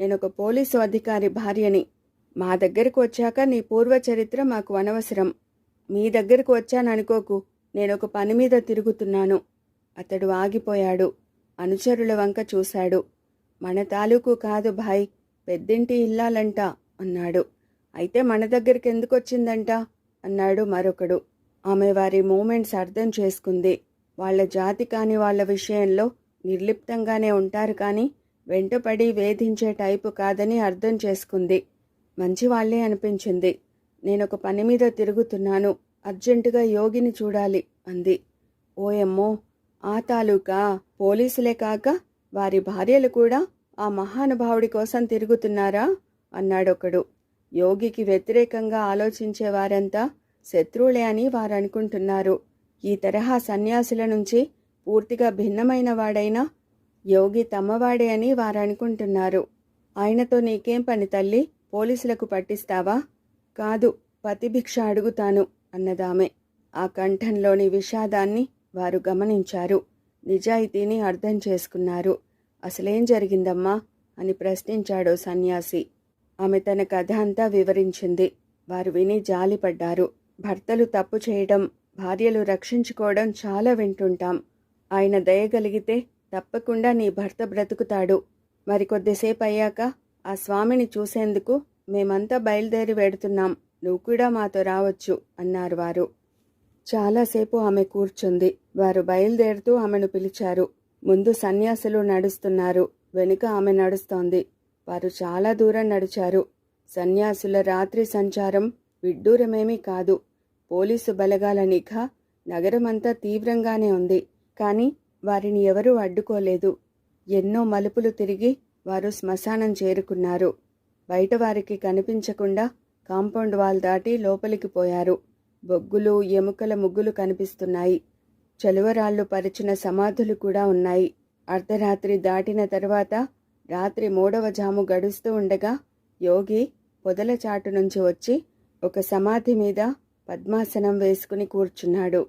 నేను ఒక పోలీసు అధికారి భార్యని. మా దగ్గరకు వచ్చాక నీ పూర్వ చరిత్ర మాకు అనవసరం. మీ దగ్గరకు వచ్చాననుకోకు నేను ఒక పని మీద తిరుగుతున్నాను. అతడు ఆగిపోయాడు. అనుచరుల వంక చూశాడు. మన తాలూకు కాదు భాయ్ పెద్దింటి ఇల్లాలంట అన్నాడు. అయితే మన దగ్గరికి ఎందుకు వచ్చిందంట అన్నాడు మరొకడు. ఆమె వారి మూమెంట్స్ అర్థం చేసుకుంది. వాళ్ళ జాతి కాని వాళ్ళ విషయంలో నిర్లిప్తంగానే ఉంటారు కానీ వెంటపడి వేధించే టైపు కాదని అర్థం చేసుకుంది. మంచివాళ్ళే అనిపించింది. నేనొక పని మీద తిరుగుతున్నాను. అర్జెంటుగా యోగిని చూడాలి అంది. ఓయమ్మో! ఆ తాలూకా పోలీసులే కాక వారి భార్యలు కూడా ఆ మహానుభావుడి కోసం తిరుగుతున్నారా? అన్నాడొకడు. యోగికి వ్యతిరేకంగా ఆలోచించే వారంతా శత్రువులే అని వారు అనుకుంటున్నారు ఈ తరహా సన్యాసుల నుంచి పూర్తిగా భిన్నమైన వాడైనా యోగి తమ్మవాడే అని వారు అనుకుంటున్నారు ఆయనతో నీకేం పని తల్లి? పోలీసులకు పట్టిస్తావా? కాదు పతిభిక్ష అడుగుతాను అన్నదామె. ఆ కంఠంలోని విషాదాన్ని వారు గమనించారు. నిజాయితీని అర్థం చేసుకున్నారు. అసలేం జరిగిందమ్మా? అని ప్రశ్నించాడు సన్యాసి. ఆమె తన కథ అంతా వివరించింది. వారు విని జాలిపడ్డారు. భర్తలు తప్పు చేయడం భార్యలు రక్షించుకోవడం చాలా వింటుంటాం. ఆయన దయగలిగితే తప్పకుండా నీ భర్త బ్రతుకుతాడు. మరికొద్దిసేపు అయ్యాక ఆ స్వామిని చూసేందుకు మేమంతా బయలుదేరి వెడుతున్నాం. నువ్వు కూడా మాతో రావచ్చు అన్నారు వారు. చాలాసేపు ఆమె కూర్చుంది. వారు బయలుదేరుతూ ఆమెను పిలిచారు. ముందు సన్యాసులు నడుస్తున్నారు. వెనుక ఆమె నడుస్తోంది. వారు చాలా దూరం నడిచారు. సన్యాసుల రాత్రి సంచారం విడ్డూరమేమీ కాదు. పోలీసు బలగాల నిఘా నగరమంతా తీవ్రంగానే ఉంది. కానీ వారిని ఎవరూ అడ్డుకోలేదు. ఎన్నో మలుపులు తిరిగి వారు శ్మశానం చేరుకున్నారు. బయట వారికి కనిపించకుండా కాంపౌండ్ వాల్ దాటి లోపలికి పోయారు. బొగ్గులు ఎముకల ముగ్గులు కనిపిస్తున్నాయి. చలువరాళ్ళు పరిచిన సమాధులు కూడా ఉన్నాయి. అర్ధరాత్రి దాటిన తర్వాత రాత్రి మూడవ జాము గడుస్తూ ఉండగా యోగి పొదల చాటు నుంచి వచ్చి ఒక సమాధి మీద పద్మాసనం వేసుకుని కూర్చున్నాడు.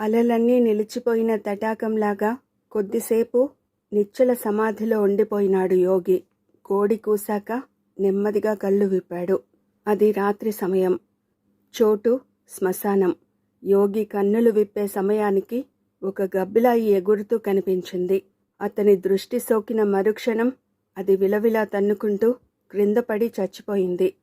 అలలన్నీ నిలిచిపోయిన తటాకంలాగా కొద్దిసేపు నిశ్చల సమాధిలో ఉండిపోయినాడు యోగి. కోడి కూశాక నెమ్మదిగా కళ్ళు విప్పాడు. అది రాత్రి సమయం. చోటు శ్మశానం. యోగి కన్నులు విప్పే సమయానికి ఒక గబ్బిలాయి ఎగురుతూ కనిపించింది. అతని దృష్టి సోకిన మరుక్షణం అది విలవిలా తన్నుకుంటూ క్రిందపడి చచ్చిపోయింది.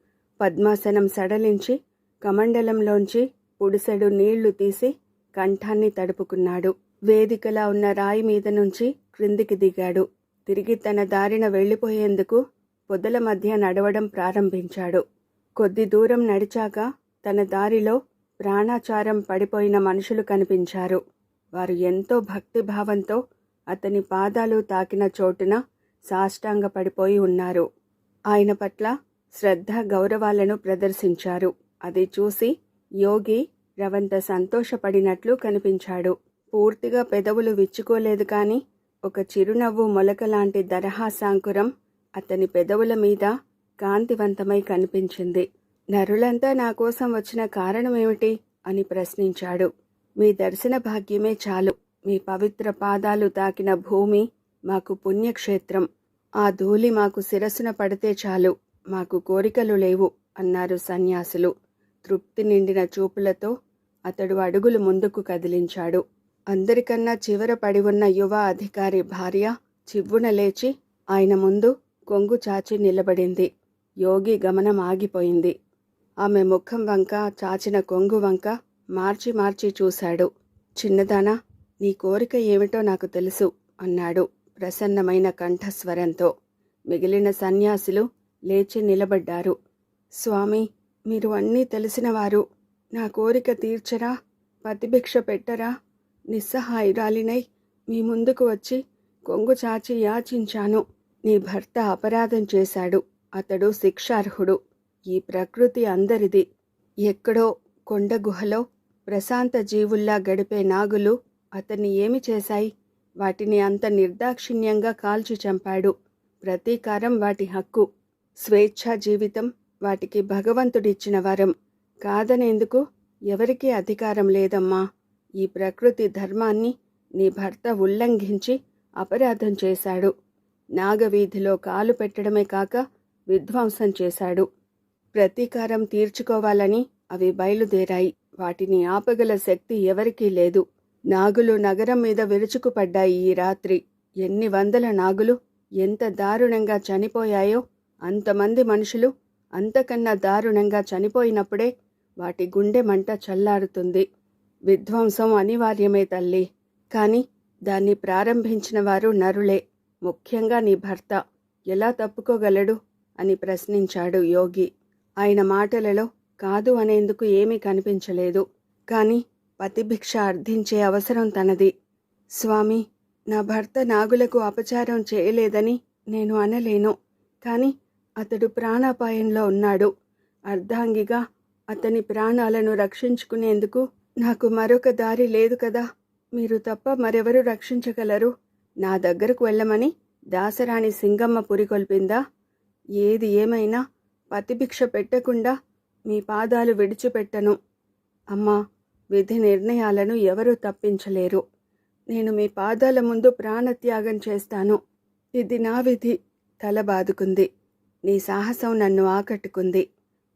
పద్మాసనం సడలించి కమండలంలోంచి పుడిసెడు నీళ్ళు తీసి కంఠాన్ని తడుపుకున్నాడు. వేదికలా ఉన్న రాయి మీద నుంచి క్రిందికి దిగాడు. తిరిగి తన దారిన వెళ్ళిపోయేందుకు పొదల మధ్య నడవడం ప్రారంభించాడు. కొద్ది దూరం నడిచాక తన దారిలో ప్రాణాచారం పడిపోయిన మనుషులు కనిపించారు. వారు ఎంతో భక్తిభావంతో అతని పాదాలు తాకిన చోటున సాష్టాంగ పడిపోయి ఉన్నారు. ఆయన పట్ల శ్రద్ధ గౌరవాలను ప్రదర్శించారు. అది చూసి యోగి రవంత సంతోషపడినట్లు కనిపించాడు. పూర్తిగా పెదవులు విచ్చుకోలేదు కానీ ఒక చిరునవ్వు మొలకలాంటి దరహాసాంకురం అతని పెదవుల మీద కాంతివంతమై కనిపించింది. నరులంతా నా కోసం వచ్చిన కారణమేమిటి? అని ప్రశ్నించాడు. మీ దర్శన భాగ్యమే చాలు. మీ పవిత్ర పాదాలు తాకిన భూమి మాకు పుణ్యక్షేత్రం. ఆ ధూళి మాకు శిరస్సున పడితే చాలు. మాకు కోరికలు లేవు అన్నారు సన్యాసులు. తృప్తి నిండిన చూపులతో అతడు అడుగులు ముందుకు కదిలించాడు. అందరికన్నా చివర పడి ఉన్న యువ అధికారి భార్య చివ్వున లేచి ఆయన ముందు కొంగు చాచి నిలబడింది. యోగి గమనం ఆగిపోయింది. ఆమె ముఖం వంక చాచిన కొంగు వంక మార్చి మార్చి చూశాడు. చిన్నదానా నీ కోరిక ఏమిటో నాకు తెలుసు అన్నాడు ప్రసన్నమైన కంఠస్వరంతో. మిగిలిన సన్యాసులు లేచి నిలబడ్డారు. స్వామి మీరు అన్నీ తెలిసినవారు నా కోరిక తీర్చరా పతిభిక్ష పెట్టరా నిస్సహాయురాలినై మీ ముందుకు వచ్చి కొంగు చాచి యాచించాను. నీ భర్త అపరాధం చేశాడు. అతడు శిక్షార్హుడు. ఈ ప్రకృతి అందరిది. ఎక్కడో కొండ గుహలో ప్రశాంత జీవుల్లా గడిపే నాగులు అతన్ని ఏమి చేశాయి? వాటిని అంత నిర్దాక్షిణ్యంగా కాల్చి చంపాడు. ప్రతీకారం వాటి హక్కు. స్వేచ్ఛా జీవితం వాటికి భగవంతుడిచ్చిన వరం. కాదనేందుకు ఎవరికీ అధికారం లేదమ్మా. ఈ ప్రకృతి ధర్మాన్ని నీ భర్త ఉల్లంఘించి అపరాధం చేశాడు. నాగవీధిలో కాలు పెట్టడమే కాక విధ్వంసం చేశాడు. ప్రతీకారం తీర్చుకోవాలని అవి బయలుదేరాయి. వాటిని ఆపగల శక్తి ఎవరికీ లేదు. నాగులు నగరం మీద విరుచుకుపడ్డాయి ఈ రాత్రి. ఎన్ని వందల నాగులు ఎంత దారుణంగా చనిపోయాయో అంతమంది మనుషులు అంతకన్నా దారుణంగా చనిపోయినప్పుడే వాటి గుండె మంట చల్లారుతుంది. విధ్వంసం అనివార్యమే తల్లి. కాని దాన్ని ప్రారంభించిన వారు నరులే. ముఖ్యంగా నీ భర్త. ఎలా తప్పుకోగలడు? అని ప్రశ్నించాడు యోగి. ఆయన మాటలలో కాదు అనేందుకు ఏమీ కనిపించలేదు. కాని పతిభిక్ష అర్థించే అవసరం తనది. స్వామి నా భర్త నాగులకు అపచారం చేయలేదని నేను అనలేను. కానీ అతడు ప్రాణాపాయంలో ఉన్నాడు. అర్ధాంగిగా అతని ప్రాణాలను రక్షించుకునేందుకు నాకు మరొక దారి లేదు కదా. మీరు తప్ప మరెవరు రక్షించగలరు. నా దగ్గరకు వెళ్ళమని దాసరాణి సింగమ్మ పురికొల్పిందా ఏది ఏమైనా పతిభిక్ష పెట్టకుండా మీ పాదాలు విడిచిపెట్టను. అమ్మా విధి నిర్ణయాలను ఎవరూ తప్పించలేరు. నేను మీ పాదాల ముందు ప్రాణత్యాగం చేస్తాను. ఇది నా విధి. తల బాదుకుంది. నీ సాహసం నన్ను ఆకట్టుకుంది.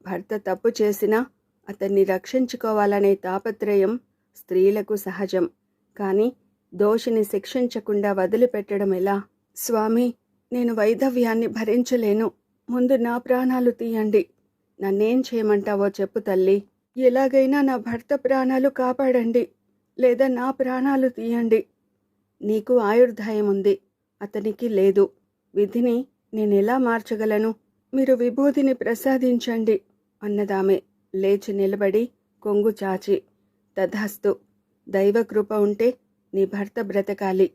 భర్త తప్పు చేసినా అతన్ని రక్షించుకోవాలనే తాపత్రయం స్త్రీలకు సహజం. కానీ దోషిని శిక్షించకుండా వదిలిపెట్టడం ఎలా? స్వామి నేను వైధవ్యాన్ని భరించలేను. ముందు నా ప్రాణాలు తీయండి. నన్నేం చేయమంటావో చెప్పు తల్లి. ఎలాగైనా నా భర్త ప్రాణాలు కాపాడండి. లేదా నా ప్రాణాలు తీయండి. నీకు ఆయుర్దాయం ఉంది అతనికి లేదు. విధిని నేనెలా మార్చగలను? మీరు విభూతిని ప్రసాదించండి అన్నదామె లేచి నిలబడి కొంగు చాచి తథాస్తు దైవకృప ఉంటే నీ భర్త బ్రతకాలి.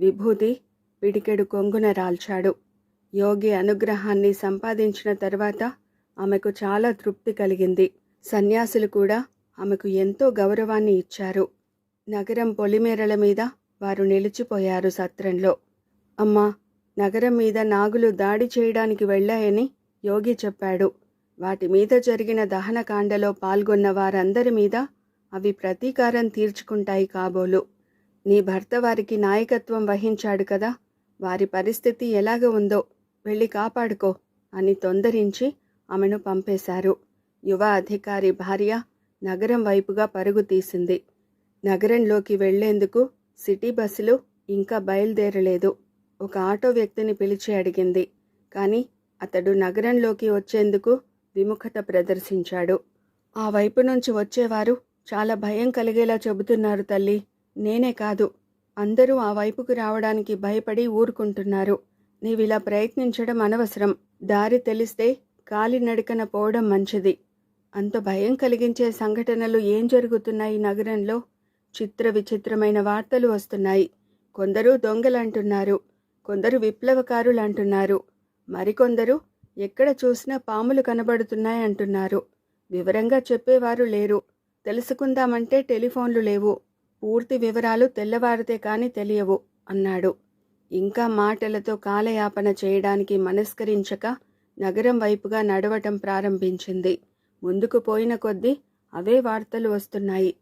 విభూతి పిడికెడు కొంగున రాల్చాడు. యోగి అనుగ్రహాన్ని సంపాదించిన తర్వాత ఆమెకు చాలా తృప్తి కలిగింది. సన్యాసులు కూడా ఆమెకు ఎంతో గౌరవాన్ని ఇచ్చారు. నగరం పొలిమేరల మీద వారు నిలిచిపోయారు సత్రంలో. అమ్మా నగరం మీద నాగులు దాడి చేయడానికి వెళ్ళాయని యోగి చెప్పాడు. వాటి మీద జరిగిన దహనకాండలో పాల్గొన్న వారందరి మీద అవి ప్రతీకారం తీర్చుకుంటాయి కాబోలు. నీ భర్త వారికి నాయకత్వం వహించాడు కదా వారి పరిస్థితి ఎలాగ ఉందో వెళ్ళి కాపాడుకో అని తొందరించి ఆమెను పంపేశారు. యువ అధికారి భార్య నగరం వైపుగా పరుగు తీసింది. నగరంలోకి వెళ్ళేందుకు సిటీ బస్సులు ఇంకా బయలుదేరలేదు. ఒక ఆటో వ్యక్తిని పిలిచి అడిగింది. కానీ అతడు నగరంలోకి వచ్చేందుకు విముఖత ప్రదర్శించాడు. ఆ వైపు నుంచి వచ్చేవారు చాలా భయం కలిగేలా చెబుతున్నారు తల్లి. నేనే కాదు. అందరూ ఆ వైపుకు రావడానికి భయపడి ఊరుకుంటున్నారు. నీవిలా ప్రయత్నించడం అనవసరం. దారి తెలిస్తే కాలినడకన పోవడం మంచిది. అంత భయం కలిగించే సంఘటనలు ఏం జరుగుతున్నాయి నగరంలో? చిత్ర విచిత్రమైన వార్తలు వస్తున్నాయి. కొందరు దొంగలంటున్నారు. కొందరు విప్లవకారులు అంటున్నారు మరికొందరు ఎక్కడ చూసినా పాములు కనబడుతున్నాయి అంటున్నారు వివరంగా చెప్పేవారు లేరు. తెలుసుకుందామంటే టెలిఫోన్లు లేవు. పూర్తి వివరాలు తెల్లవారితే కాని తెలియవు అన్నాడు. ఇంకా మాటలతో కాలయాపన చేయడానికి మనస్కరించక నగరం వైపుగా నడవటం ప్రారంభించింది. ముందుకు పోయిన కొద్దీ అవే వార్తలు వస్తున్నాయి.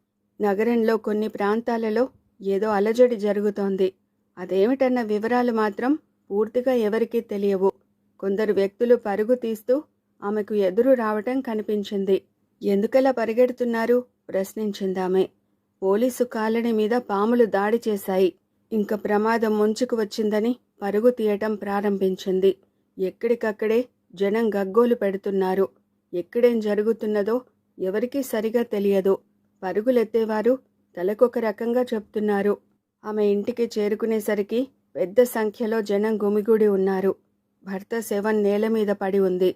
నగరంలో కొన్ని ప్రాంతాలలో ఏదో అలజడి జరుగుతోంది. అదేమిటన్న వివరాలు మాత్రం పూర్తిగా ఎవరికీ తెలియవు. కొందరు వ్యక్తులు పరుగు తీస్తూ ఆమెకు ఎదురు రావటం కనిపించింది. ఎందుకలా పరిగెడుతున్నారు? ప్రశ్నించిందామె. పోలీసు కాలనీ మీద పాములు దాడి చేశాయి. ఇంక ప్రమాదం ముంచుకు వచ్చిందని పరుగు తీయటం ప్రారంభించింది. ఎక్కడికక్కడే జనం గగ్గోలు పెడుతున్నారు. ఎక్కడేం జరుగుతున్నదో ఎవరికీ సరిగా తెలియదు. పరుగులెత్తేవారు తలకొక రకంగా చెప్తున్నారు. ఆమె ఇంటికి చేరుకునేసరికి పెద్ద సంఖ్యలో జనం గుమిగూడి ఉన్నారు. భర్త శవం నేల మీద పడి ఉంది.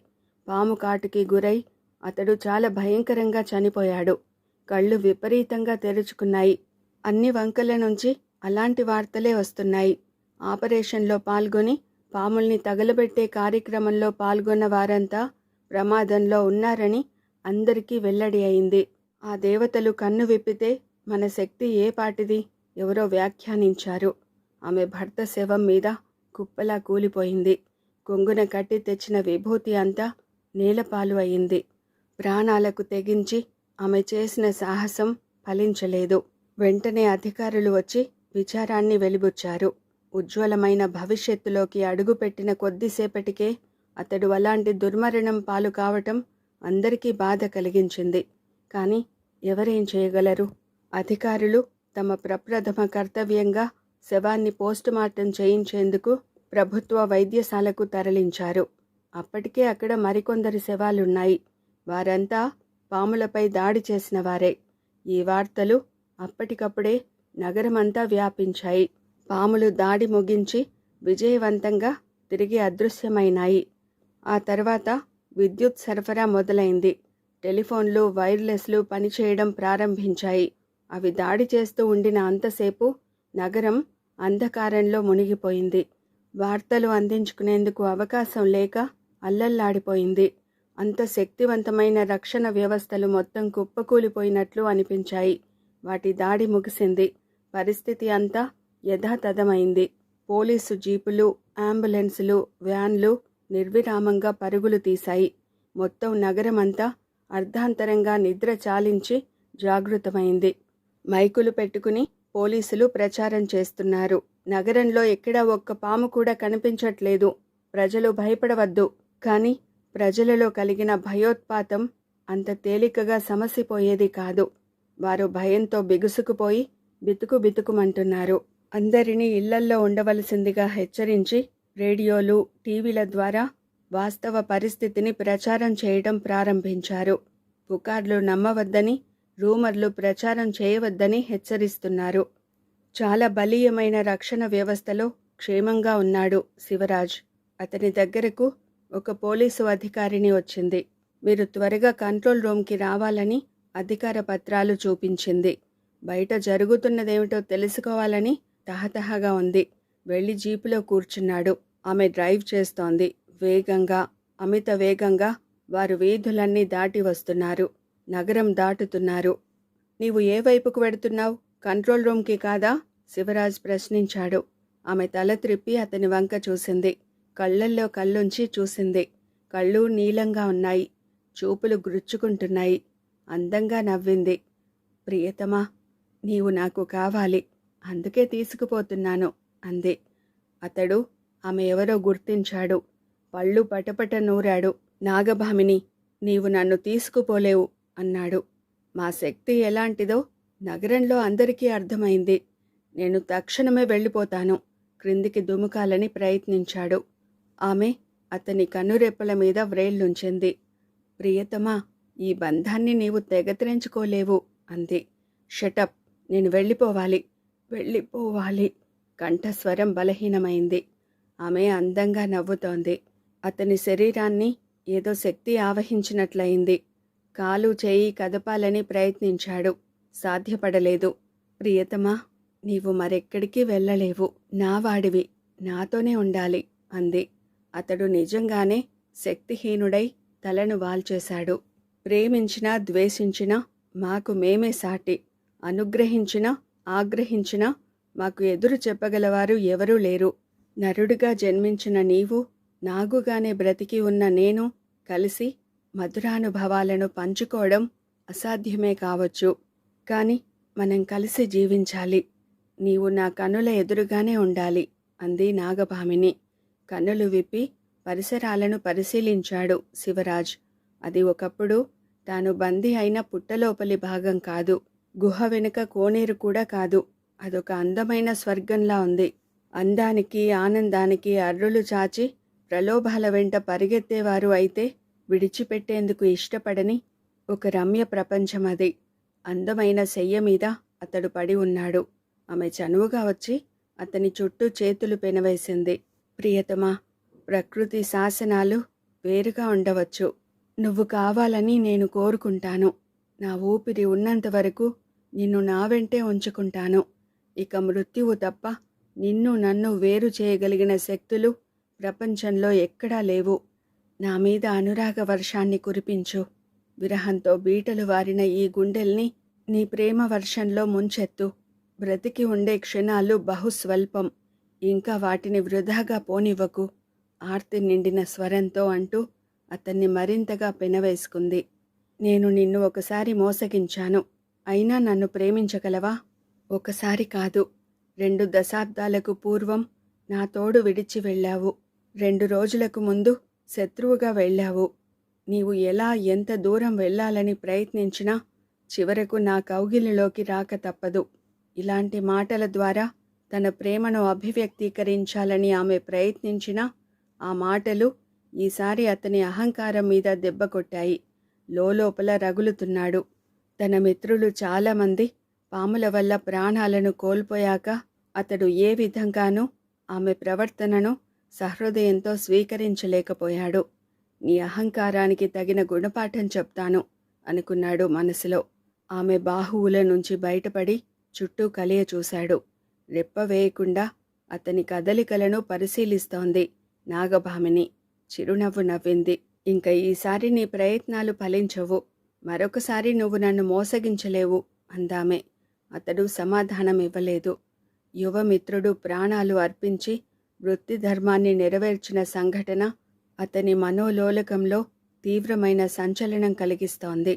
పాము కాటుకి గురై అతడు చాలా భయంకరంగా చనిపోయాడు. కళ్ళు విపరీతంగా తెరుచుకున్నాయి. అన్ని వంకల నుంచి అలాంటి వార్తలే వస్తున్నాయి. ఆపరేషన్లో పాల్గొని పాముల్ని తగలబెట్టే కార్యక్రమంలో పాల్గొన్న వారంతా ప్రమాదంలో ఉన్నారని అందరికీ వెల్లడి అయింది. ఆ దేవతలు కన్ను విప్పితే మన శక్తి ఏ పాటిది? ఎవరో వ్యాఖ్యానించారు. ఆమె భర్త శవం మీద కుప్పలా కూలిపోయింది. కొంగున కట్టి తెచ్చిన విభూతి అంతా నేలపాలు అయింది. ప్రాణాలకు తెగించి ఆమె చేసిన సాహసం ఫలించలేదు. వెంటనే అధికారులు వచ్చి విచారాన్ని వెలిబుచ్చారు. ఉజ్వలమైన భవిష్యత్తులోకి అడుగుపెట్టిన కొద్దిసేపటికే అతడు అలాంటి దుర్మరణం పాలు కావటం అందరికీ బాధ కలిగించింది. కానీ ఎవరేం చేయగలరు? అధికారులు తమ ప్రప్రథమ కర్తవ్యంగా శవాన్ని పోస్టుమార్టం చేయించేందుకు ప్రభుత్వ వైద్యశాలకు తరలించారు. అప్పటికే అక్కడ మరికొందరు శవాలున్నాయి. వారంతా పాములపై దాడి చేసిన వారే. ఈ వార్తలు అప్పటికప్పుడే నగరమంతా వ్యాపించాయి. పాములు దాడి ముగించి విజయవంతంగా తిరిగి అదృశ్యమైనాయి. ఆ తర్వాత విద్యుత్ సరఫరా మొదలైంది. టెలిఫోన్లు వైర్లెస్లు పనిచేయడం ప్రారంభించాయి. అవి దాడి చేస్తూ ఉండిన అంతసేపు నగరం అంధకారంలో మునిగిపోయింది. వార్తలు అందించుకునేందుకు అవకాశం లేక అల్లల్లాడిపోయింది. అంత శక్తివంతమైన రక్షణ వ్యవస్థలు మొత్తం కుప్పకూలిపోయినట్లు అనిపించాయి. వాటి దాడి ముగిసింది. పరిస్థితి అంతా యథాతథమైంది. పోలీసు జీపులు అంబులెన్సులు వ్యాన్లు నిర్విరామంగా పరుగులు తీశాయి. మొత్తం నగరమంతా అర్ధాంతరంగా నిద్ర చాలించి జాగృతమైంది. మైకులు పెట్టుకుని పోలీసులు ప్రచారం చేస్తున్నారు. నగరంలో ఎక్కడా ఒక్క పాము కూడా కనిపించట్లేదు. ప్రజలు భయపడవద్దు. కానీ ప్రజలలో కలిగిన భయోత్పాతం అంత తేలికగా సమసిపోయేది కాదు. వారు భయంతో బిగుసుకుపోయి బితుకు బితుకుమంటున్నారు. అందరినీ ఇళ్ళల్లో ఉండవలసిందిగా హెచ్చరించి రేడియోలు టీవీల ద్వారా వాస్తవ పరిస్థితిని ప్రచారం చేయడం ప్రారంభించారు. పుకార్లు నమ్మవద్దని రూమర్లు ప్రచారం చేయవద్దని హెచ్చరిస్తున్నారు. చాలా బలీయమైన రక్షణ వ్యవస్థలో క్షేమంగా ఉన్నాడు శివరాజ్. అతని దగ్గరకు ఒక పోలీసు అధికారిని వచ్చింది. మీరు త్వరగా కంట్రోల్ రూమ్కి రావాలని అధికార పత్రాలు చూపించింది. బయట జరుగుతున్నదేమిటో తెలుసుకోవాలని తహతహగా ఉంది. వెళ్ళి జీపులో కూర్చున్నాడు. ఆమె డ్రైవ్ చేస్తోంది. వేగంగా అమిత వేగంగా వారు వీధులన్నీ దాటి వస్తున్నారు. నగరం దాటుతున్నారు. నీవు ఏ వైపుకు వెడుతున్నావు? కంట్రోల్ రూమ్కి కాదా? శివరాజ్ ప్రశ్నించాడు. ఆమె తల త్రిప్పి అతని వంక చూసింది. కళ్ళల్లో కళ్ళుంచి చూసింది. కళ్ళు నీలంగా ఉన్నాయి. చూపులు గురుచుకుంటున్నాయి. అందంగా నవ్వింది. ప్రియతమా నీవు నాకు కావాలి. అందుకే తీసుకుపోతున్నాను అంది. అతడు ఆమె ఎవరో గుర్తించాడు. పళ్ళు పటపట నూరాడు. నాగభామిని నీవు నన్ను తీసుకుపోలేవు. అన్నాడు. మా శక్తి ఎలాంటిదో నగరంలో అందరికీ అర్థమైంది. నేను తక్షణమే వెళ్ళిపోతాను. క్రిందికి దుముకాలని ప్రయత్నించాడు. ఆమె అతని కన్నురెప్పల మీద వ్రేళ్ళుంచింది ప్రియతమా ఈ బంధాన్ని నీవు తెగతిరించుకోలేవు అంది. షటప్ నేను వెళ్ళిపోవాలి. వెళ్ళిపోవాలి. కంఠస్వరం బలహీనమైంది. ఆమె అందంగా నవ్వుతోంది. అతని శరీరాన్ని ఏదో శక్తి ఆవహించినట్లయింది. కాలు చేయి కదపాలని ప్రయత్నించాడు. సాధ్యపడలేదు. ప్రియతమా నీవు మరెక్కడికి వెళ్ళలేవు. నావాడివి నాతోనే ఉండాలి అంది. అతడు నిజంగానే శక్తిహీనుడై తలను వాల్చేశాడు. ప్రేమించినా ద్వేషించినా మాకు మేమే సాటి. అనుగ్రహించినా ఆగ్రహించినా మాకు ఎదురు చెప్పగలవారు ఎవరూ లేరు. నరుడిగా జన్మించిన నీవు నాగుగానే బ్రతికి ఉన్న నేను కలిసి మధురానుభవాలను పంచుకోవడం అసాధ్యమే కావచ్చు. కానీ మనం కలిసి జీవించాలి. నీవు నా కనుల ఎదురుగానే ఉండాలి అంది నాగభామిని. కన్నులు విప్పి పరిసరాలను పరిశీలించాడు శివరాజ్. అది ఒకప్పుడు తాను బందీ అయిన పుట్టలోపలి భాగం కాదు. గుహ వెనుక కోనేరు కూడా కాదు. అదొక అందమైన స్వర్గంలా ఉంది. అందానికి ఆనందానికి అర్రులు చాచి ప్రలోభాల వెంట పరిగెత్తేవారు అయితే విడిచిపెట్టేందుకు ఇష్టపడని ఒక రమ్య ప్రపంచం అది. అందమైన శయ్య మీద అతడు పడి ఉన్నాడు. ఆమె చనువుగా వచ్చి అతని చుట్టూ చేతులు పెనవేసింది. ప్రియతమా ప్రకృతి శాసనాలు వేరుగా ఉండవచ్చు. నువ్వు కావాలని నేను కోరుకుంటాను. నా ఊపిరి ఉన్నంత వరకు నిన్ను నా వెంటే ఉంచుకుంటాను. ఇక మృత్యువు తప్ప నిన్ను నన్ను వేరు చేయగలిగిన శక్తులు ప్రపంచంలో ఎక్కడా లేవు. నా మీద అనురాగ వర్షాన్ని కురిపించు. విరహంతో బీటలు వారిన ఈ గుండెల్ని నీ ప్రేమ వర్షంలో ముంచెత్తు. బ్రతికి ఉండే క్షణాలు బహుస్వల్పం. ఇంకా వాటిని వృధాగా పోనివ్వకు. ఆర్తి నిండిన స్వరంతో అంటూ అతన్ని మరింతగా పెనవేసుకుంది. నేను నిన్ను ఒకసారి మోసగించాను. అయినా నన్ను ప్రేమించగలవా? ఒకసారి కాదు. రెండు దశాబ్దాలకు పూర్వం నా తోడు విడిచి వెళ్ళావు. రెండు రోజులకు ముందు శత్రువుగా వెళ్ళావు. నీవు ఎలా ఎంత దూరం వెళ్ళాలని ప్రయత్నించినా చివరకు నా కౌగిలిలోకి రాక తప్పదు. ఇలాంటి మాటల ద్వారా తన ప్రేమను అభివ్యక్తీకరించాలని ఆమె ప్రయత్నించినా ఆ మాటలు ఈసారి అతని అహంకారం మీద దెబ్బ కొట్టాయి. లోపల రగులుతున్నాడు. తన మిత్రులు చాలామంది పాముల వల్ల ప్రాణాలను కోల్పోయాక అతడు ఏ విధంగానూ ఆమె ప్రవర్తనను సహృదయంతో స్వీకరించలేకపోయాడు. నీ అహంకారానికి తగిన గుణపాఠం చెప్తాను అనుకున్నాడు మనసులో. ఆమె బాహువుల నుంచి బయటపడి చుట్టూ కలియ చూశాడు. రెప్ప వేయకుండా అతని కదలికలను పరిశీలిస్తోంది నాగభామిని. చిరునవ్వు నవ్వింది. ఇంక ఈసారి నీ ప్రయత్నాలు ఫలించవు. మరొకసారి నువ్వు నన్ను మోసగించలేవు అందామే. అతడు సమాధానం ఇవ్వలేదు యువమిత్రుడు ప్రాణాలు అర్పించి వృత్తి ధర్మాన్ని నెరవేర్చిన సంఘటన అతని మనోలోలకంలో తీవ్రమైన సంచలనం కలిగిస్తోంది.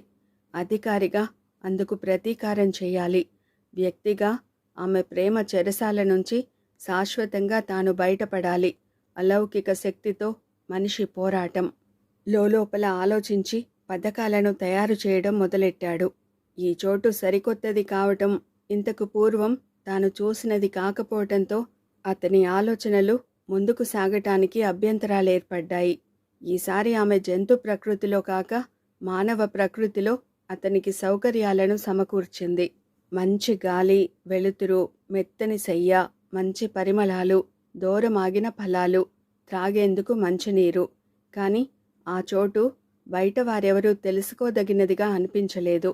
అధికారిగా అందుకు ప్రతీకారం చేయాలి. వ్యక్తిగా ఆమె ప్రేమ చెరసాల నుంచి శాశ్వతంగా తాను బయటపడాలి. అలౌకిక శక్తితో మనిషి పోరాటం. లోపల ఆలోచించి పథకాలను తయారు చేయడం మొదలెట్టాడు. ఈ చోటు సరికొత్తది కావటం ఇంతకు పూర్వం తాను చూసినది కాకపోవటంతో అతని ఆలోచనలు ముందుకు సాగటానికి అభ్యంతరాలు ఏర్పడ్డాయి. ఈసారి ఆమె జంతు ప్రకృతిలో కాక మానవ ప్రకృతిలో అతనికి సౌకర్యాలను సమకూర్చింది. మంచి గాలి వెలుతురు మెత్తని శయ్య మంచి పరిమళాలు దూరమాగిన ఫలాలు త్రాగేందుకు మంచినీరు. కానీ ఆ చోటు బయట వారెవరూ తెలుసుకోదగినదిగా అనిపించలేదు.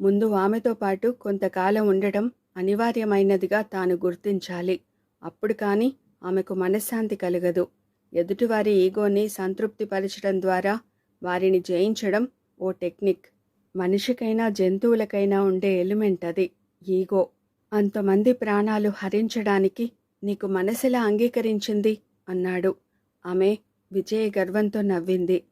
ముందు ఆమెతో పాటు కొంతకాలం ఉండటం అనివార్యమైనదిగా తాను గుర్తించాలి. అప్పుడు కానీ ఆమెకు మనశ్శాంతి కలగదు. ఎదుటివారి ఈగోని సంతృప్తిపరచడం ద్వారా వారిని జయించడం ఓ టెక్నిక్. మనిషికైనా జంతువులకైనా ఉండే ఎలిమెంట్ అది ఈగో. అంతమంది ప్రాణాలు హరించడానికి నీకు మనసులా అంగీకరించింది? అన్నాడు. ఆమె విజయ గర్వంతో నవ్వింది.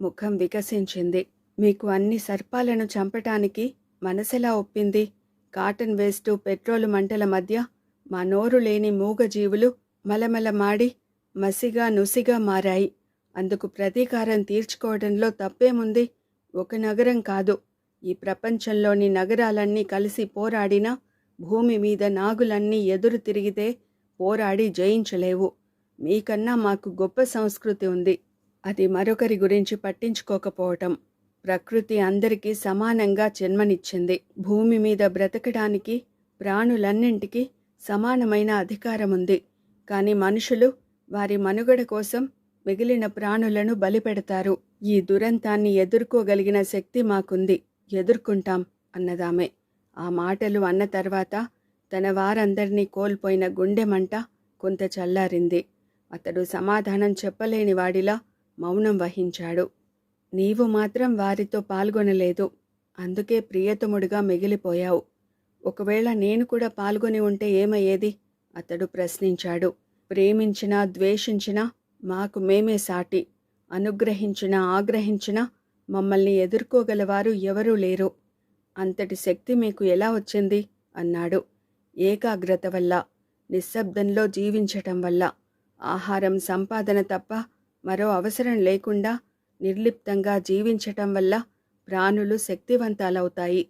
ముఖం వికసించింది. మీకు అన్ని సర్పాలను చంపటానికి మనసెలా ఒప్పింది? కాటన్ వేస్టు పెట్రోలు మంటల మధ్య మా నోరు లేని మూగజీవులు మలమల మాడి మసిగా నుసిగా మారాయి. అందుకు ప్రతీకారం తీర్చుకోవడంలో తప్పేముంది? ఒక నగరం కాదు. ఈ ప్రపంచంలోని నగరాలన్నీ కలిసి పోరాడినా భూమి మీద నాగులన్నీ ఎదురు తిరిగితే పోరాడి జయించలేవు. మీకన్నా మాకు గొప్ప సంస్కృతి ఉంది. అది మరొకరి గురించి పట్టించుకోకపోవటం. ప్రకృతి అందరికీ సమానంగా జన్మనిచ్చింది. భూమి మీద బ్రతకడానికి ప్రాణులన్నింటికీ సమానమైన అధికారం ఉంది కానీ మనుషులు వారి మనుగడ కోసం మిగిలిన ప్రాణులను బలిపెడతారు. ఈ దురంతాన్ని ఎదుర్కోగలిగిన శక్తి మాకుంది. ఎదుర్కొంటాం అన్నదామె. ఆ మాటలు అన్న తర్వాత తన వారందరినీ కోల్పోయిన గుండె మంట కొంత చల్లారింది. అతడు సమాధానం చెప్పలేని వాడిలా మౌనం వహించాడు. నీవు మాత్రం వారితో పాల్గొనలేదు. అందుకే ప్రియతముడిగా మిగిలిపోయావు. ఒకవేళ నేను కూడా పాల్గొని ఉంటే ఏమయ్యేది? అతడు ప్రశ్నించాడు. ప్రేమించినా ద్వేషించినా మాకు మేమే సాటి. అనుగ్రహించినా ఆగ్రహించినా మమ్మల్ని ఎదుర్కోగలవారు ఎవరూ లేరు. అంతటి శక్తి మీకు ఎలా వచ్చింది? అన్నాడు. ఏకాగ్రత వల్ల నిశ్శబ్దంలో జీవించటం వల్ల. ఆహారం సంపాదన తప్ప మరో అవసరం లేకుండా నిర్లిప్తంగా జీవించటం వల్ల ప్రాణులు శక్తివంతాలవుతాయి.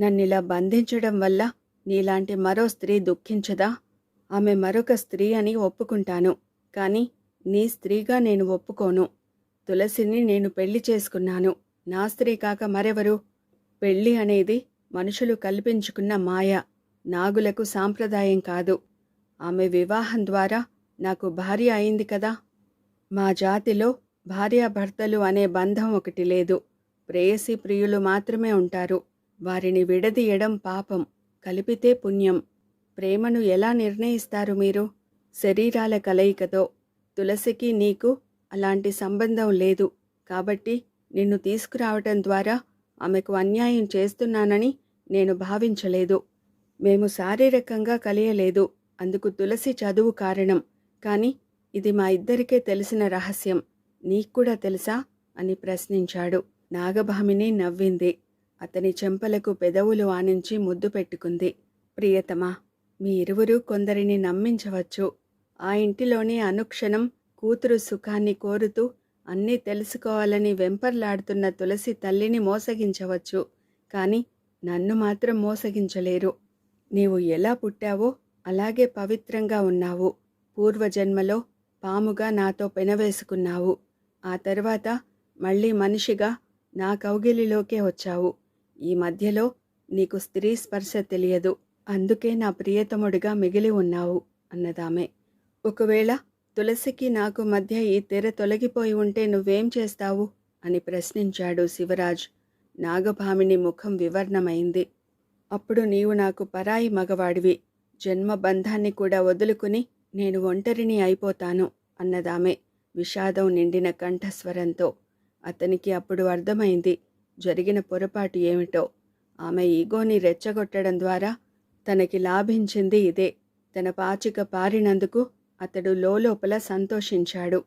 నన్నిలా బంధించడం వల్ల నీలాంటి మరో స్త్రీ దుఃఖించదా? ఆమె మరొక స్త్రీ అని ఒప్పుకుంటాను కానీ నీ స్త్రీగా నేను ఒప్పుకోను. తులసిని నేను పెళ్ళి చేసుకున్నాను. నా స్త్రీ కాక మరెవరు? పెళ్ళి అనేది మనుషులు కల్పించుకున్న మాయ నాగులకు సాంప్రదాయం కాదు. ఆమె వివాహం ద్వారా నాకు భార్య అయింది కదా? మా జాతిలో భార్యాభర్తలు అనే బంధం ఒకటి లేదు. ప్రేయసి ప్రియులు మాత్రమే ఉంటారు. వారిని విడదీయడం పాపం. కలిపితే పుణ్యం. ప్రేమను ఎలా నిర్ణయిస్తారు మీరు? శరీరాల కలయికతో. తులసికి నీకు అలాంటి సంబంధం లేదు. కాబట్టి నిన్ను తీసుకురావటం ద్వారా ఆమెకు అన్యాయం చేస్తున్నానని నేను భావించలేదు. మేము శారీరకంగా కలియలేదు. అందుకు తులసి చదువు కారణం. కానీ ఇది మా ఇద్దరికే తెలిసిన రహస్యం. నీకు కూడా తెలుసా? అని ప్రశ్నించాడు. నాగభామిని నవ్వింది. అతని చెంపలకు పెదవులు ఆనించి ముద్దు పెట్టుకుంది. ప్రియతమా మీ ఇరువురు కొందరిని నమ్మించవచ్చు. ఆ ఇంటిలోని అనుక్షణం కూతురు సుఖాన్ని కోరుతూ అన్నీ తెలుసుకోవాలని వెంపర్లాడుతున్న తులసి తల్లిని మోసగించవచ్చు. కానీ నన్ను మాత్రం మోసగించలేరు. నీవు ఎలా పుట్టావో అలాగే పవిత్రంగా ఉన్నావు. పూర్వజన్మలో పాముగా నాతో పెనవేసుకున్నావు. ఆ తర్వాత మళ్ళీ మనిషిగా నా కౌగిలిలోకే వచ్చావు. ఈ మధ్యలో నీకు స్త్రీ స్పర్శ తెలియదు. అందుకే నా ప్రియతముడిగా మిగిలి ఉన్నావు అన్నదామె. ఒకవేళ తులసికి నాకు మధ్య ఈ తెర తొలగిపోయి ఉంటే నువ్వేం చేస్తావు? అని ప్రశ్నించాడు శివరాజ్. నాగభామిని ముఖం వివర్ణమైంది. అప్పుడు నీవు నాకు పరాయి మగవాడివి. జన్మ బంధాన్ని కూడా వదులుకుని నేను ఒంటరిని అయిపోతాను అన్నదామె విషాదం నిండిన కంఠస్వరంతో. అతనికి అప్పుడు అర్థమైంది. జరిగిన పొరపాటు ఏమిటో. ఆమె ఈగోని రెచ్చగొట్టడం ద్వారా తనకి లాభించింది ఇదే. తన పాచిక పారినందుకు అతడు లోలోపల సంతోషించాడు.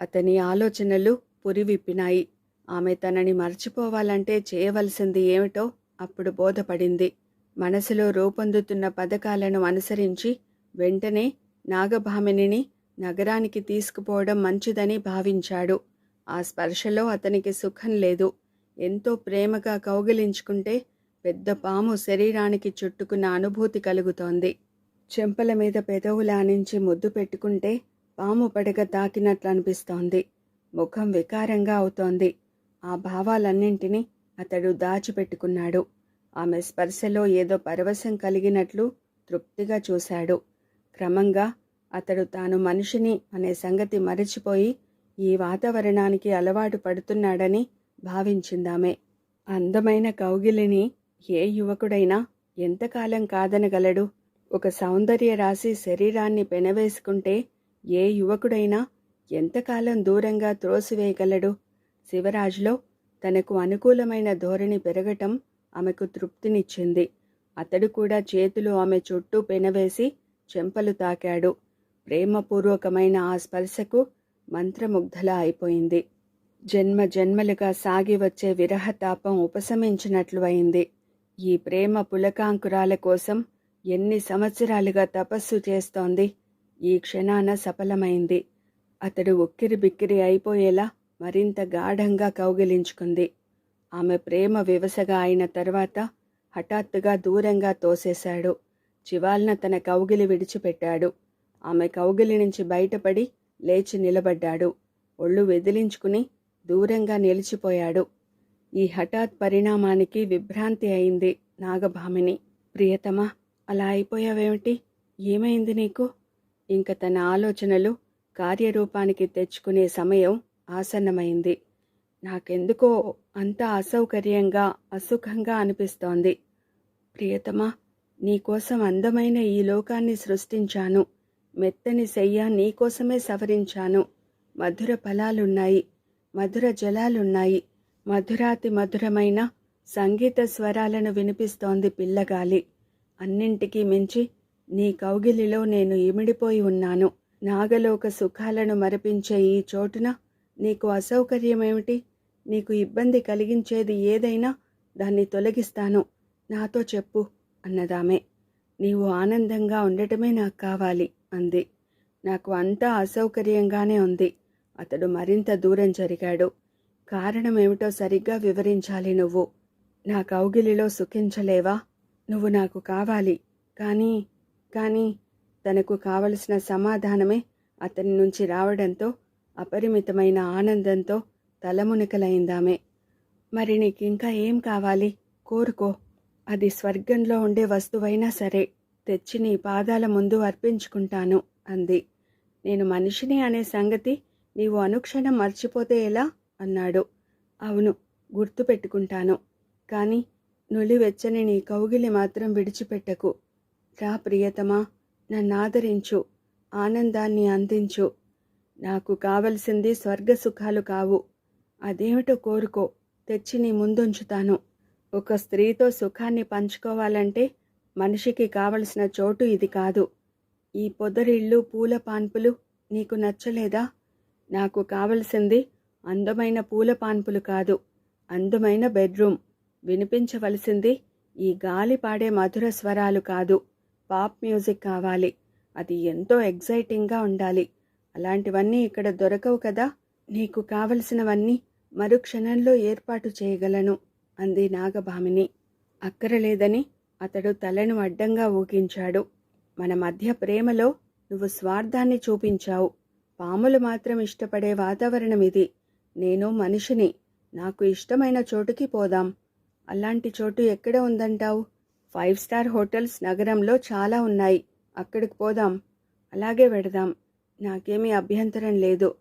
అతని ఆలోచనలు పురివిప్పినాయి. ఆమె తనని మర్చిపోవాలంటే చేయవలసింది ఏమిటో అప్పుడు బోధపడింది. మనసులో రూపొందుతున్న పథకాలను అనుసరించి వెంటనే నాగభామినిని నగరానికి తీసుకుపోవడం మంచిదని భావించాడు. ఆ స్పర్శలో అతనికి సుఖం లేదు. ఎంతో ప్రేమగా కౌగిలించుకుంటే పెద్ద పాము శరీరానికి చుట్టుకున్న అనుభూతి కలుగుతోంది. చెంపల మీద పెదవులానించి ముద్దు పెట్టుకుంటే పాము పడగ తాకినట్లు అనిపిస్తోంది ముఖం వికారంగా అవుతోంది. ఆ భావాలన్నింటినీ అతడు దాచిపెట్టుకున్నాడు. ఆమె స్పర్శలో ఏదో పరవశం కలిగినట్లు తృప్తిగా చూశాడు. క్రమంగా అతడు తాను మనిషిని అనే సంగతి మరచిపోయి ఈ వాతావరణానికి అలవాటు పడుతున్నాడని భావించిందామె. అందమైన కౌగిలిని ఏ యువకుడైనా ఎంతకాలం కాదనగలడు? ఒక సౌందర్య రాశి శరీరాన్ని పెనవేసుకుంటే ఏ యువకుడైనా ఎంతకాలం దూరంగా త్రోసివేయగలడు? శివరాజ్లో తనకు అనుకూలమైన ధోరణి పెరగటం ఆమెకు తృప్తినిచ్చింది. అతడు కూడా చేతులు ఆమె చుట్టూ పెనవేసి చెంపలు తాకాడు. ప్రేమపూర్వకమైన ఆ స్పర్శకు మంత్రముగ్ధలా అయిపోయింది. జన్మ జన్మలుగా సాగి వచ్చే విరహతాపం ఉపశమించినట్లు అయింది. ఈ ప్రేమ పులకాంకురాల కోసం ఎన్ని సంవత్సరాలుగా తపస్సు చేస్తోంది. ఈ క్షణాన సఫలమైంది. అతడు ఉక్కిరి బిక్కిరి అయిపోయేలా మరింత గాఢంగా కౌగిలించుకుంది. ఆమె ప్రేమ వివసగా అయిన తర్వాత హఠాత్తుగా దూరంగా తోసేశాడు. చివాల్న తన కౌగిలి విడిచిపెట్టాడు. ఆమె కౌగిలి నుంచి బయటపడి లేచి నిలబడ్డాడు. ఒళ్ళు వెదిలించుకుని దూరంగా నిలిచిపోయాడు. ఈ హఠాత్ పరిణామానికి విభ్రాంతి అయింది నాగభామిని. ప్రియతమా అలా అయిపోయావేమిటి? ఏమైంది నీకు? ఇంక తన ఆలోచనలు కార్యరూపానికి తెచ్చుకునే సమయం ఆసన్నమైంది. నాకెందుకో అంత అసౌకర్యంగా అసుఖంగా అనిపిస్తోంది. ప్రియతమా నీకోసం అందమైన ఈ లోకాన్ని సృష్టించాను. మెత్తని శయ్య నీకోసమే సవరించాను. మధుర ఫలాలున్నాయి. మధుర జలాలున్నాయి. మధురాతి మధురమైన సంగీత స్వరాలను వినిపిస్తోంది పిల్లగాలి. అన్నింటికీ మించి నీ కౌగిలిలో నేను ఇమిడిపోయి ఉన్నాను. నాగలోక సుఖాలను మరపించే ఈ చోటున నీకు అసౌకర్యమేమిటి? నీకు ఇబ్బంది కలిగించేది ఏదైనా దాన్ని తొలగిస్తాను. నాతో చెప్పు అన్నదామే. నీవు ఆనందంగా ఉండటమే నాకు కావాలి అంది. నాకు అంతా అసౌకర్యంగానే ఉంది. అతడు మరింత దూరం జరిగాడు. కారణమేమిటో సరిగ్గా వివరించాలి నువ్వు. నా కౌగిలిలో సుఖించలేవా? నువ్వు నాకు కావాలి. కానీ కానీ తనకు కావలసిన సమాధానమే అతని నుంచి రావడంతో అపరిమితమైన ఆనందంతో తలమునకలైందామే మరి నీకింకా ఏం కావాలి? కోరుకో. అది స్వర్గంలో ఉండే వస్తువైనా సరే తెచ్చి నీ పాదాల ముందు అర్పించుకుంటాను అంది. నేను మనిషిని అనే సంగతి నీవు అనుక్షణం మర్చిపోతే ఎలా? అన్నాడు. అవును గుర్తు పెట్టుకుంటాను. కానీ నులివెచ్చని నీ కౌగిలి మాత్రం విడిచిపెట్టకు. రా ప్రియతమా నన్నాదరించు ఆనందాన్ని అందించు. నాకు కావలసింది స్వర్గ సుఖాలు కావు. అదేమిటో కోరుకో తెచ్చి నీ ముందుంచుతాను. ఒక స్త్రీతో సుఖాన్ని పంచుకోవాలంటే మనిషికి కావలసిన చోటు ఇది కాదు. ఈ పొదరిళ్ళు పూల పాన్పులు నీకు నచ్చలేదా? నాకు కావలసింది అందమైన పూల పాన్పులు కాదు అందమైన బెడ్రూమ్. వినిపించవలసింది ఈ గాలి పాడే మధుర స్వరాలు కాదు పాప్ మ్యూజిక్ కావాలి. అది ఎంతో ఎగ్జైటింగ్గా ఉండాలి. అలాంటివన్నీ ఇక్కడ దొరకవు కదా నీకు కావలసినవన్నీ మరుక్షణంలో ఏర్పాటు చేయగలను అంది నాగభామిని. అక్కరలేదని అతడు తలను అడ్డంగా ఊగించాడు మన మధ్య ప్రేమలో నువ్వు స్వార్థాన్ని చూపించావు. పాములు మాత్రం ఇష్టపడే వాతావరణం ఇది. నేను మనిషిని. నాకు ఇష్టమైన చోటుకి పోదాం. అలాంటి చోటు ఎక్కడ ఉందంటావు? ఫైవ్ స్టార్ హోటల్స్ నగరంలో చాలా ఉన్నాయి. అక్కడికి పోదాం. అలాగే వెడదాం. నాకేమీ అభ్యంతరం లేదు.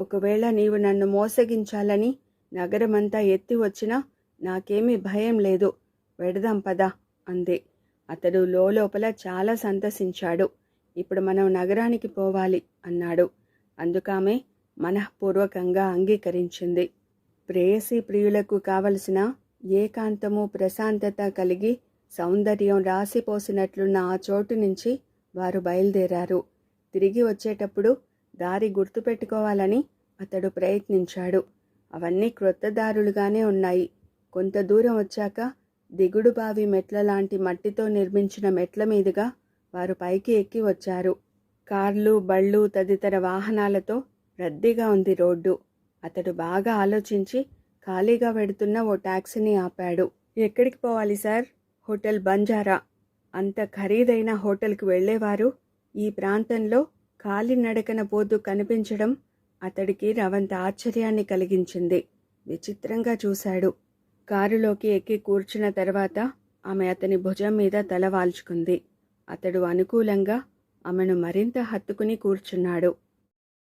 ఒకవేళ నీవు నన్ను మోసగించాలని నగరమంతా ఎత్తి వచ్చినా నాకేమీ భయం లేదు. వెడదాం పద అంది. అతడు లోపల చాలా సంతసించాడు. ఇప్పుడు మనం నగరానికి పోవాలి అన్నాడు. అందుకామె మనఃపూర్వకంగా అంగీకరించింది. ప్రేయసి ప్రియులకు కావలసిన ఏకాంతము ప్రశాంతత కలిగి సౌందర్యం రాసిపోసినట్లున్న ఆ చోటు నుంచి వారు బయలుదేరారు. తిరిగి వచ్చేటప్పుడు దారి గుర్తుపెట్టుకోవాలని అతడు ప్రయత్నించాడు. అవన్నీ క్రొత్త దారులుగానే ఉన్నాయి. కొంత దూరం వచ్చాక దిగుడు బావి మెట్ల లాంటి మట్టితో నిర్మించిన మెట్ల మీదుగా వారు పైకి ఎక్కి వచ్చారు. కార్లు బళ్ళు తదితర వాహనాలతో రద్దీగా ఉంది రోడ్డు. అతడు బాగా ఆలోచించి ఖాళీగా వెడుతున్న ఓ ట్యాక్సీని ఆపాడు. ఎక్కడికి పోవాలి సార్? హోటల్ బంజారా. అంత ఖరీదైన హోటల్కి వెళ్ళేవారు. ఈ ప్రాంతంలో ఖాళీ నడకన పోతూ కనిపించడం అతడికి రవంత ఆశ్చర్యాన్ని కలిగించింది. విచిత్రంగా చూశాడు. కారులోకి ఎక్కి కూర్చున్న తర్వాత ఆమె అతని భుజం మీద తల వాల్చుకుంది. అతడు అనుకూలంగా ఆమెను మరింత హత్తుకుని కూర్చున్నాడు.